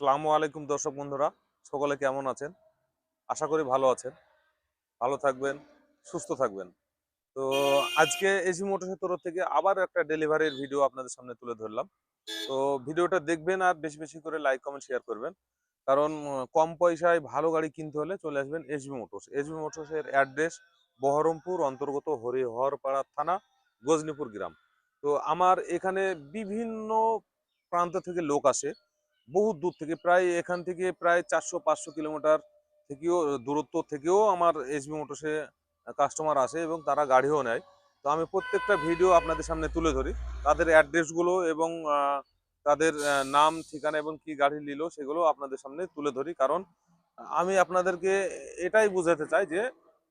আসসালামু আলাইকুম দর্শক বন্ধুরা, সকলে কেমন আছেন? আশা করি ভালো আছেন। ভালো থাকবেন, সুস্থ থাকবেন। তো আজকে এসি মোটরসের তরফ থেকে আবার একটা ডেলিভারির ভিডিও আপনাদের সামনে তুলে ধরলাম। তো ভিডিওটা দেখবেন আর বেশি বেশি করে লাইক, কমেন্ট শেয়ার করবেন। কারণ কম পয়সায় ভালো গাড়ি কিনতে হলে চলে আসবেন এসবি মোটরস। এসবি মোটরসের অ্যাড্রেস বহরমপুর অন্তর্গত হরিহরপাড়া থানা, গজনীপুর গ্রাম। তো আমার এখানে বিভিন্ন প্রান্ত থেকে লোক আসে। বহু দূর থেকে, প্রায় এখান থেকে প্রায় চারশো, পাঁচশো কিলোমিটার থেকেও, দূরত্ব থেকেও আমার এসবি মোটরসে কাস্টমার আসে এবং তারা গাড়িও নেয়। তো আমি প্রত্যেকটা ভিডিও আপনাদের সামনে তুলে ধরি। তাদের অ্যাড্রেসগুলো এবং তাদের নাম, ঠিকানা এবং কি গাড়ি নিল সেগুলো আপনাদের সামনে তুলে ধরি। কারণ আমি আপনাদেরকে এটাই বোঝাতে চাই যে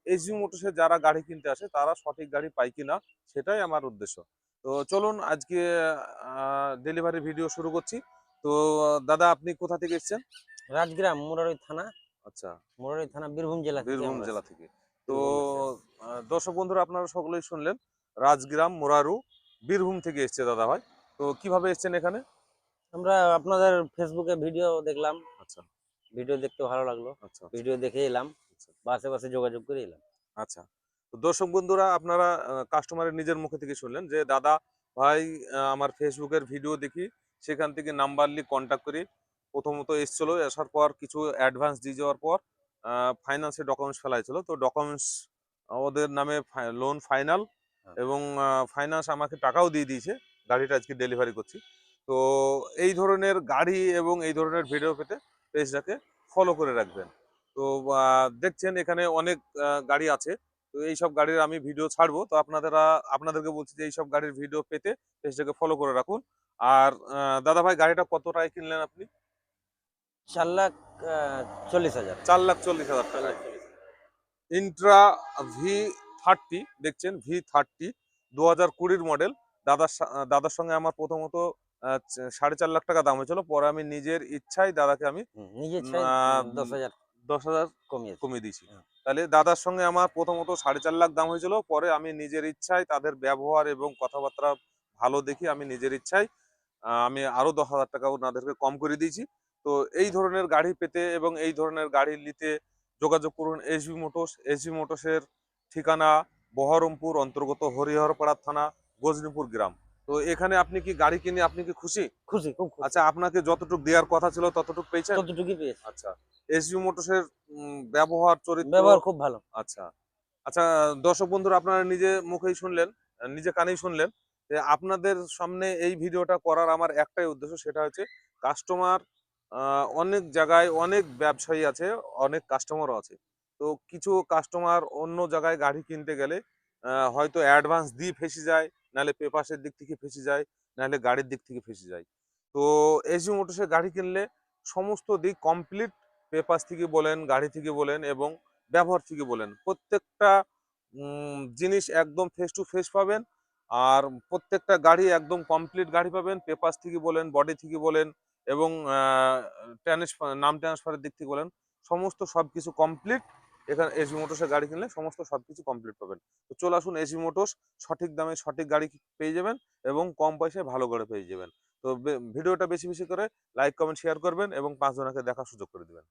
এসবি মোটরসে যারা গাড়ি কিনতে আসে, তারা সঠিক গাড়ি পায় কিনা সেটাই আমার উদ্দেশ্য। তো চলুন আজকে ডেলিভারি ভিডিও শুরু করছি। তো দাদা আপনি কোথা থেকে এসেছেন? রাজগ্রাম মুরারি থানা। আচ্ছা। মুরারি থানা বীরভূম জেলা বীরভূম জেলা থেকে। তো দর্শক বন্ধুরা আপনারা সকলেই শুনলেন রাজগ্রাম মোরারু বীরভূম থেকে এসছে দাদা ভাই। তো কীভাবে এসছেন এখানে? আমরা আপনাদের ফেসবুকে ভিডিও দেখলাম। আচ্ছা। ভিডিও দেখতে ভালো লাগল। আচ্ছা ভিডিও দেখে এলাম। আচ্ছা। বাসে বাসে যোগাযোগ করে এলাম। আচ্ছা। তো দর্শক বন্ধুরা আপনারা কাস্টমারের নিজের মুখে থেকে শুনলেন যে দাদা ভাই আমার ফেসবুকের ভিডিও দেখি সেখান থেকে নাম্বার নিয়ে কন্ট্যাক্ট করে। প্রথমত এসছিল আসার পর কিছু অ্যাডভান্স দিয়ে যাওয়ার পর ফাইন্যান্সের ডকুমেন্টস ফেলাইছিল তো ডকুমেন্টস ওদের নামে লোন ফাইনাল হ্যাঁ। এবং ফাইন্যান্স আমাকে টাকাও দিয়ে দিয়েছে। গাড়িটা আজকে ডেলিভারি করছি। তো এই ধরনের গাড়ি এবং এই ধরনের ভিডিও পেতে পেজটাকে ফলো করে রাখবেন। তো দেখছেন এখানে অনেক গাড়ি আছে। তো এইসব গাড়ির আমি ভিডিও ছাড়বো। তো আপনারা আপনাদেরকে বলছি যে এইসব গাড়ির ভিডিও পেতে পেজটাকে ফলো করে রাখুন। আর দাদা ভাই গাড়িটা কত টাকায় কিনলেন আপনি? চার লাখ চল্লিশ হাজার। চার লাখ চল্লিশ হাজার টাকা ইন্ট্রা ভি থার্টি দেখছেন? ভি থার্টি দু হাজার কুড়ির মডেল দাদার দাদার সঙ্গে আমার প্রথমত সাড়ে চার লাখ টাকা দাম হয়েছিল। পরে আমি নিজের ইচ্ছায় দাদাকে আমি দশ হাজার। দশ হাজার কমিয়েছে কমিয়ে দিয়েছি। হ্যাঁ। তাহলে দাদার সঙ্গে আমার প্রথমত সাড়ে চার লাখ দাম হয়েছিল পরে আমি নিজের ইচ্ছায় তাদের ব্যবহার এবং কথাবার্তা ভালো দেখি আমি নিজের ইচ্ছায় আমি আরও দশ হাজার টাকা ওনাদেরকে কম করে দিয়েছি। তো এই ধরনের গাড়ি পেতে এবং এই ধরনের গাড়ি নিতে যোগাযোগ করুন এসবি মোটরস এসবি মোটরসের ঠিকানা বহরমপুর অন্তর্গত হরিহরপাড়া থানা গজনীপুর গ্রাম। তো এখানে আপনি কি গাড়ি কিনে আপনি কি খুশি? খুশি খুব খুশি। আচ্ছা আপনাকে যতটুকু দেওয়ার কথা ছিল ততটুকু পেয়েছেন? ততটুকুই পেয়েছে। আচ্ছা এসবি মোটরসের ব্যবহার চরিত্র? ব্যবহার খুব ভালো। আচ্ছা আচ্ছা দর্শক বন্ধুরা আপনারা নিজে মুখেই শুনলেন নিজে কানেই শুনলেন যে আপনাদের সামনে এই ভিডিওটা করার আমার একটাই উদ্দেশ্য সেটা হচ্ছে কাস্টমার অনেক জায়গায় অনেক ব্যবসায়ী আছে অনেক কাস্টমারও আছে। তো কিছু কাস্টমার অন্য জায়গায় গাড়ি কিনতে গেলে আহ, হয়তো অ্যাডভান্স দিয়ে ফেসে যায় নাহলে পেপাসের দিক থেকে ফেসে যায়, নাহলে গাড়ির দিক থেকে ফেসে যায়। তো এসি মোটরসের গাড়ি কিনলে সমস্ত দিক কমপ্লিট পেপাস থেকে বলেন, গাড়ি থেকে বলেন এবং ব্যবহার থেকে বলেন। প্রত্যেকটা জিনিস একদম ফেস টু ফেস পাবেন আর প্রত্যেকটা গাড়ি একদম কমপ্লিট গাড়ি পাবেন। পেপার থেকে বলেন বডি থেকে বলেন এবং ট্রান্সফার নাম ট্রান্সফারের দিক থেকে বলেন, সমস্ত সব কিছু কমপ্লিট এখানে এসবি মোটরসের গাড়ি কিনলে সমস্ত সবকিছু কমপ্লিট পাবেন। তো চলে আসুন এসবি মোটরস সঠিক দামে সঠিক গাড়ি পেয়ে যাবেন এবং কম পয়সায় ভালো করে পেয়ে যাবেন। তো ভিডিওটা বেশি বেশি করে লাইক কমেন্ট শেয়ার করবেন এবং পাঁচজনকে দেখার সুযোগ করে দিবেন।